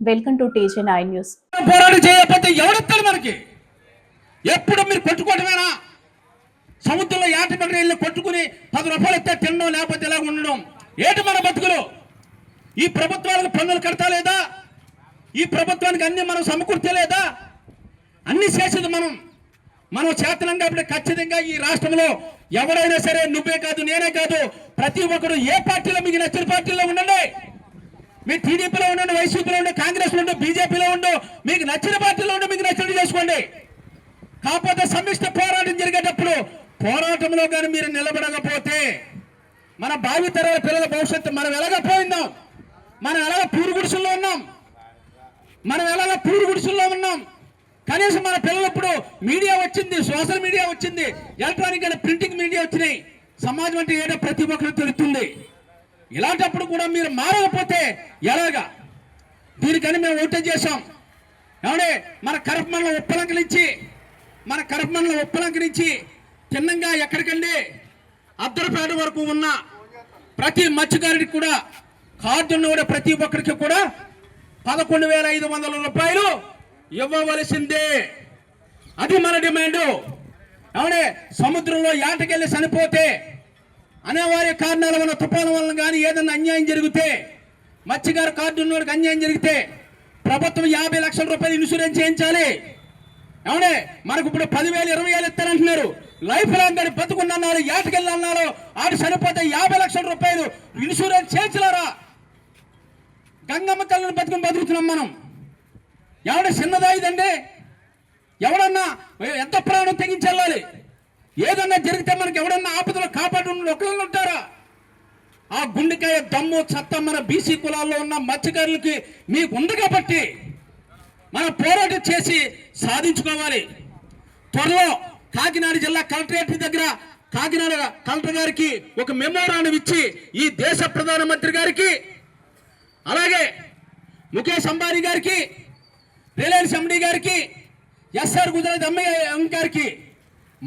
Welcome to TJ nine news పోరాటం చేయకపోతే ఎవడెత్తాడు మనకి? ఎప్పుడు మీరు కొట్టుకోవటమేనా? సముద్రంలో ఏట పక్కన వెళ్ళి కొట్టుకుని పది రూపాయలు ఇస్తే తినడం లేకపోతే ఇలా ఉండడం? ఏటి మన బతుకులు? ఈ ప్రభుత్వాలకు పన్నులు కడతా లేదా ఈ ప్రభుత్వానికి అన్ని మనం సమకూర్చలేదా? అన్ని చేసేది మనం. మనం చేతనం కాబట్టి ఖచ్చితంగా ఈ రాష్ట్రంలో ఎవరైనా సరే నువ్వే కాదు నేనే కాదు ప్రతి ఒక్కరు ఏ పార్టీలో మీకు నచ్చిన పార్టీలో ఉండండి. మీరు టీడీపీలో ఉండండి వైసీపీలో ఉండు కాంగ్రెస్లో ఉండు బీజేపీలో ఉండు మీకు నచ్చిన పార్టీలో ఉండి మీకు నచ్చినట్టు చేసుకోండి. కాకపోతే సమిష్ట పోరాటం జరిగే పోరాటంలో కానీ మీరు నిలబడకపోతే మన భావితరాల పిల్లల భవిష్యత్తు మనం ఎలాగ పోయిందాం? మనం ఎలాగ పూరు గుడిసెల్లో ఉన్నాం? మనం ఎలాగ పూరు గుడిసెల్లో ఉన్నాం? కనీసం మన పిల్లలు ఇప్పుడు మీడియా వచ్చింది సోషల్ మీడియా వచ్చింది ఎలక్ట్రానిక్ అయిన ప్రింటింగ్ మీడియా వచ్చినాయి. సమాజం అంటే ఏదో ప్రతి ఒక్కరు తెలుస్తుంది. ఇలాంటప్పుడు కూడా మీరు మారకపోతే ఎలాగా? దీనికని మేము ఓటే చేశాం. ఏమంటే మన కరపమండలం మండలం ఉప్పలంకరించి మన కరపమండలం మండలం ఉప్పలంకరించి చిన్నంగా ఎక్కడికండి? అద్దరపేట వరకు ఉన్న ప్రతి మత్స్యకారుడికి కూడా కార్డు ఉన్న ప్రతి ఒక్కరికి కూడా పదకొండు వేల ఐదు వందల రూపాయలు ఇవ్వవలసిందే. అది మన డిమాండ్. అవునే సముద్రంలో ఏటకెళ్ళి చనిపోతే అనేవారి కారణాల వల్ల తుఫాను వలన కానీ ఏదన్నా అన్యాయం జరిగితే మత్స్యకారు కార్డు ఉన్నోడికి అన్యాయం జరిగితే ప్రభుత్వం యాభై లక్షల రూపాయలు ఇన్సూరెన్స్ చేయించాలి. అవునే మనకు ఇప్పుడు పదివేలు ఇరవై వేలు ఇస్తారంటున్నారు. లైఫ్ లాంగ్ అని బతుకున్నారు ఏటకెళ్ళి అన్నారు ఆడు చనిపోతే యాభై లక్షల రూపాయలు ఇన్సూరెన్స్ చేయించలేరా? గంగమ్మ తల్లిని బతుకుని బతుకుతున్నాం మనం. ఎవడ చిన్నదా ఇదండి ఎవడన్నా ఎంత ప్రాణం తెగించెళ్ళాలి ఏదన్నా జరిగితే మనకి ఎవడన్నా ఆపదలో కాపాడు ఒకళ్ళు ఉంటారా? ఆ గుండెకాయ దమ్ము చత్త మన బీసీ కులాల్లో ఉన్న మత్స్యకారులకి మీకు ఉంది కాబట్టి మనం పోరాటం చేసి సాధించుకోవాలి. త్వరలో కాకినాడ జిల్లా కలెక్టరేట్ దగ్గర కాకినాడ కలెక్టర్ గారికి ఒక మెమోరాండం ఇచ్చి ఈ దేశ ప్రధానమంత్రి గారికి అలాగే ముఖేష్ అంబానీ గారికి రిలయన్స్ ఎండి గారికి ఎస్ఆర్ గుజరాత్ ఎంఐ గారికి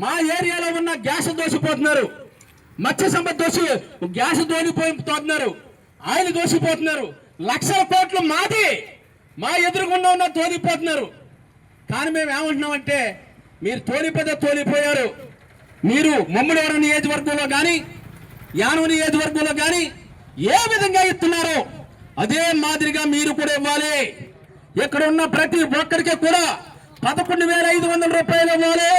మా ఏరియాలో ఉన్న గ్యాస్ దోసిపోతున్నారు. మత్స్య సంపద దోషి గ్యాస్ దోనిపోతున్నారు ఆయిల్ దోసిపోతున్నారు. లక్షల కోట్లు మాది మా ఎదురుగుండా ఉన్న తోలిపోతున్నారు కానీ మేము ఏమంటున్నామంటే మీరు తోలిపోతే తోలిపోయారు. మీరు మమ్మడివరం నియోజకవర్గంలో కానీ యానం నియోజకవర్గంలో కానీ ఏ విధంగా ఇస్తున్నారో అదే మాదిరిగా మీరు కూడా ఇవ్వాలి. ఇక్కడ ఉన్న ప్రతి ఒక్కరికి కూడా పదకొండు వేల ఐదు వందల రూపాయలు ఇవ్వాలి.